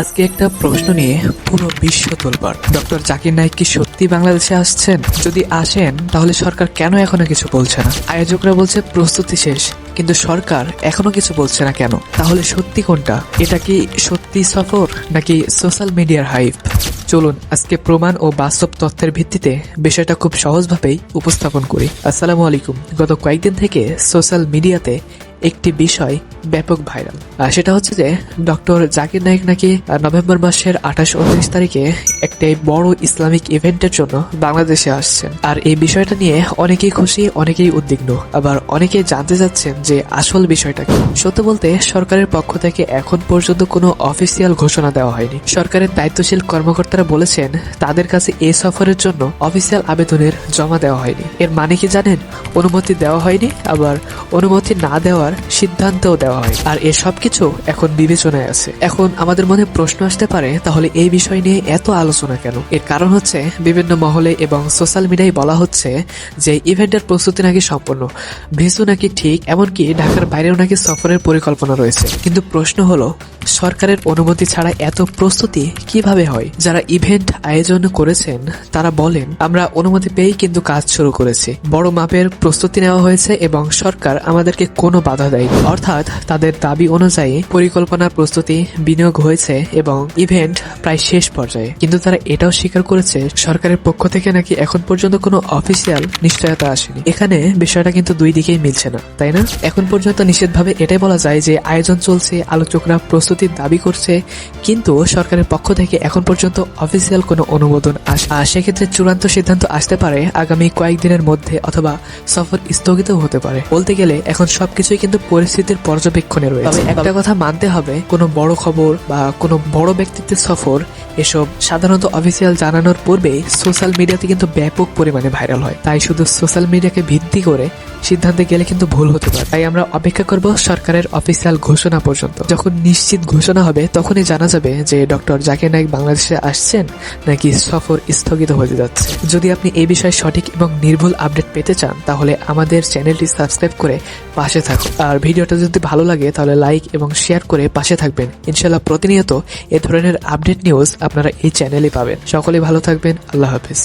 আজকে একটা প্রশ্ন নিয়ে পুরো বিশ্ব তোলবার। ডক্টর জাকির নাইক কি সত্যি বাংলাদেশে আসছেন? যদি আসেন, তাহলে সরকার কেন এখনও কিছু বলছে না? আয়োজকরা বলছে প্রস্তুতি শেষ, কিন্তু সরকার এখনও কিছু বলছে না কেন? তাহলে সত্যি কোনটা? এটা কি সত্যি সফর, নাকি সোশ্যাল মিডিয়ার হাইপ? চলুন আজকে প্রমাণ ও বাস্তব তথ্যের ভিত্তিতে বিষয়টা খুব সহজভাবেই উপস্থাপন করি। আসসালামু আলাইকুম। গত কয়েকদিন থেকে সোশ্যাল মিডিয়াতে একটি বিষয় ব্যাপক ভাইরাল। সেটা হচ্ছে যে ডক্টর জাকির নাইক নাকি নভেম্বর মাসের আঠাশ উনত্রিশ তারিখে একটি বড় ইসলামিক ইভেন্টের জন্য বাংলাদেশে আসছেন। আর এই বিষয়টা নিয়ে অনেকেই খুশি, অনেকেই উদ্বিগ্ন। আবার অনেকে জানতে চাচ্ছেন যে আসল বিষয়টা কি। সত্য বলতে সরকারের পক্ষ থেকে এখন পর্যন্ত কোনো অফিসিয়াল ঘোষণা দেওয়া হয়নি। সরকারের দায়িত্বশীল কর্মকর্তারা বলেছেন তাদের কাছে এ সফরের জন্য অফিসিয়াল আবেদনের জমা দেওয়া হয়নি। এর মানে কি জানেন? অনুমতি দেওয়া হয়নি, আবার অনুমতি না দেওয়ার সিদ্ধান্তও দেওয়া হয়। আর এ সবকিছু এখন বিবেচনায় আছে। এখন আমাদের মনে প্রশ্ন আসতে পারে, তাহলে এই বিষয় নিয়ে এত আলোচনা কেন? এর কারণ হচ্ছে বিভিন্ন মহলে এবং সোশ্যাল মিডিয়ায় বলা হচ্ছে যে ইভেন্টের প্রস্তুতি নাকি সম্পূর্ণ। ভিসু নাকি ঠিক, এমনকি ঢাকার বাইরেও নাকি সফরের পরিকল্পনা রয়েছে। কিন্তু প্রশ্ন হলো, সরকারের অনুমতি ছাড়া এত প্রস্তুতি কীভাবে হয়? যারা ইভেন্ট আয়োজন করেছেন, তারা বলেন, আমরা অনুমতি পেয়েই কিন্তু কাজ শুরু করেছি। বড় মাপের প্রস্তুতি নেওয়া হয়েছে এবং সরকার আমাদেরকে কোনো বাধা দেয়নি। অর্থাৎ তাদের দাবি অনুযায়ী পরিকল্পনা, প্রস্তুতি, বিনিয়োগ হয়েছে এবং ইভেন্ট প্রায় শেষ পর্যায়ে। কিন্তু তারা এটাও স্বীকার করেছে, সরকারের পক্ষ থেকে নাকি এখন পর্যন্ত কোনো অফিসিয়াল নিশ্চয়তা আসেনি। এখানে বিষয়টা কিন্তু দুই দিকেই মিলছে না, তাই না? এখন পর্যন্ত নিষেধভাবে এটাই বলা যায় যে আয়োজন চলছে, আলোচকরা প্রস্তুতির দাবি করছে, কিন্তু সরকারের পক্ষ থেকে এখন পর্যন্ত অফিসিয়াল কোনো অনুমোদন আসে আর সেক্ষেত্রে চূড়ান্ত সিদ্ধান্ত আসতে পারে আগামী কয়েকদিনের মধ্যে অথবা সফর স্থগিত হতে পারে। বলতে গেলে এখন সবকিছুই কিন্তু পরিস্থিতির পর্যবেক্ষণে রয়েছে। তবে একটা কথা মানতে হবে কোনো বড় খবর বা কোনো বড় ব্যক্তিত্বের সফর এসব সাধারণত অফিসিয়াল জানানোর পূর্বেই সোশ্যাল মিডিয়াতে কিন্তু ব্যাপক পরিমাণে ভাইরাল হয়। তাই শুধু সোশ্যাল মিডিয়াকে ভিত্তি করে সিদ্ধান্তে গেলে কিন্তু ভুল হতে পারে। তাই আমরা অপেক্ষা করব সরকারের অফিসিয়াল ঘোষণা পর্যন্ত। যখন নিশ্চিত ঘোষণা হবে তখনই জানা যাবে যে ডক্টর জাকির নাইক বাংলাদেশে আসছেন নাকি সফর স্থগিত হতে যাচ্ছে। যদি আপনি এই বিষয়ে সঠিক এবং নির্ভুল আপডেট পেতে চান তাহলে আমাদের চ্যানেলটি সাবস্ক্রাইব করে পাশে থাকুন। আর ভিডিওটা যদি ভালো লাগে তাহলে লাইক এবং শেয়ার করে পাশে থাকবেন। ইনশাল্লাহ প্রতিনিয়ত এ ধরনের আপডেট নিউজ আপনারা এই চ্যানেলে পাবেন। সকলে ভালো থাকবেন। আল্লাহ হাফিজ।